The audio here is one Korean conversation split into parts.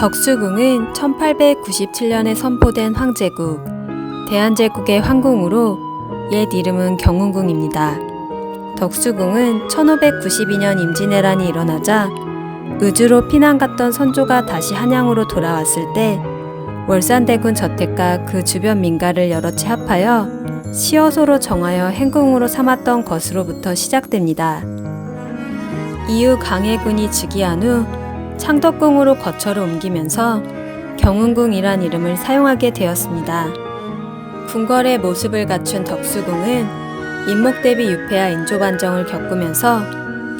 덕수궁은 1897년에 선포된 황제국, 대한제국의 황궁으로 옛 이름은 경운궁입니다. 덕수궁은 1592년 임진왜란이 일어나자 의주로 피난 갔던 선조가 다시 한양으로 돌아왔을 때 월산대군 저택과 그 주변 민가를 여러 채 합하여 시어소로 정하여 행궁으로 삼았던 것으로부터 시작됩니다. 이후 강해군이 즉위한 후 창덕궁으로 거처를 옮기면서 경운궁이란 이름을 사용하게 되었습니다. 궁궐의 모습을 갖춘 덕수궁은 인목 대비 유폐와 인조 반정을 겪으면서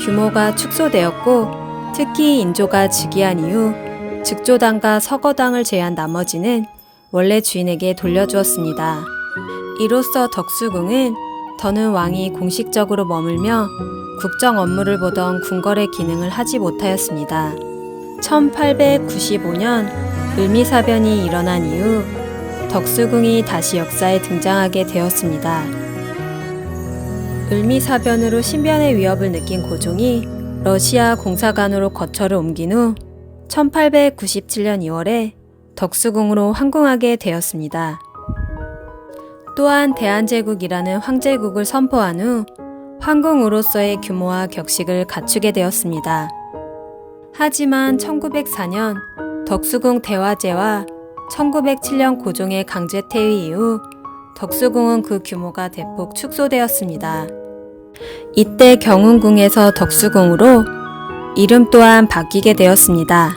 규모가 축소되었고 특히 인조가 즉위한 이후 즉조당과 서거당을 제한 나머지는 원래 주인에게 돌려주었습니다. 이로써 덕수궁은 더는 왕이 공식적으로 머물며 국정 업무를 보던 궁궐의 기능을 하지 못하였습니다. 1895년 을미사변이 일어난 이후 덕수궁이 다시 역사에 등장하게 되었습니다. 을미사변으로 신변의 위협을 느낀 고종이 러시아 공사관으로 거처를 옮긴 후 1897년 2월에 덕수궁으로 황궁하게 되었습니다. 또한 대한제국이라는 황제국을 선포한 후 황궁으로서의 규모와 격식을 갖추게 되었습니다. 하지만 1904년 덕수궁 대화제와 1907년 고종의 강제 퇴위 이후 덕수궁은 그 규모가 대폭 축소되었습니다. 이때 경운궁에서 덕수궁으로 이름 또한 바뀌게 되었습니다.